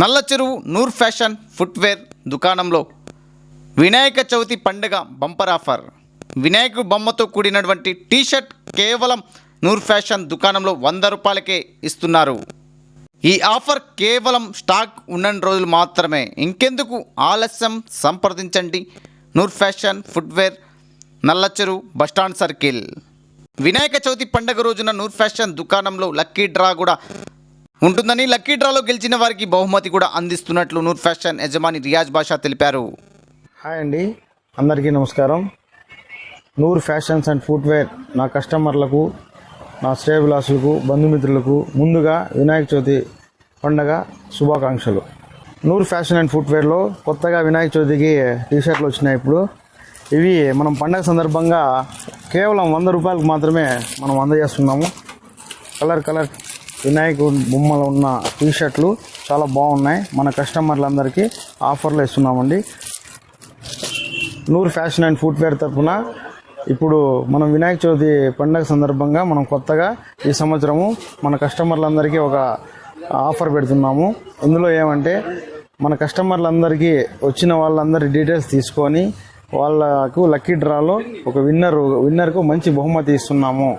నల్ల చెరువు Noor fashion footwear దుకాణంలో వినాయక చవితి పండుగ బంపర్ ఆఫర్. వినాయకుడు బొమ్మతో కూడినటువంటి టీషర్ట్ కేవలం నూర్ ఫ్యాషన్ దుకాణంలో వంద రూపాయలకే ఇస్తున్నారు. ఈ ఆఫర్ కేవలం స్టాక్ ఉన్నన్ని రోజులు మాత్రమే. ఇంకెందుకు ఆలస్యం? సంప్రదించండి. Noor fashion footwear Nallacheru bus stand circle. Vinayaka Chavithi పండుగ రోజున నూర్ ఫ్యాషన్ దుకాణంలో లక్కీ డ్రా కూడా ఉంటుందని లక్కీ డ్రాలో గెలిచిన వారికి బహుమతి కూడా అందిస్తున్నట్లు నూర్ ఫ్యాషన్ యజమాని రియాజ్ బాషా తెలిపారు. హాయ్ అండి. అందరికీ నమస్కారం. నూర్ ఫ్యాషన్స్ అండ్ ఫుట్వేర్ నా కస్టమర్లకు నా శ్రేయభిలాసులకు బంధుమిత్రులకు ముందుగా వినాయక చవితి పండగ శుభాకాంక్షలు. నూర్ ఫ్యాషన్ అండ్ ఫుట్వేర్లో కొత్తగా వినాయక చవితికి టీషర్ట్లు వచ్చినాయి ఇప్పుడు. ఇవి మనం పండగ సందర్భంగా కేవలం వంద రూపాయలకు మాత్రమే మనం అందజేస్తున్నాము. కలర్ కలర్ వినాయకుడు బొమ్మలు ఉన్న టీషర్ట్లు చాలా బాగున్నాయి. మన కస్టమర్లందరికీ ఆఫర్లు ఇస్తున్నామండి నూర్ ఫ్యాషన్ అండ్ ఫుట్వేర్ తరఫున ఇప్పుడు మనం వినాయక చవితి పండగ సందర్భంగా మనం కొత్తగా ఈ సంవత్సరము మన కస్టమర్లందరికీ ఒక ఆఫర్ పెడుతున్నాము. ఇందులో ఏమంటే మన కస్టమర్లందరికీ వచ్చిన వాళ్ళందరి డీటెయిల్స్ తీసుకొని వాళ్ళకు లక్కీ డ్రాలో ఒక విన్నర్ విన్నర్కు మంచి బహుమతి ఇస్తున్నాము.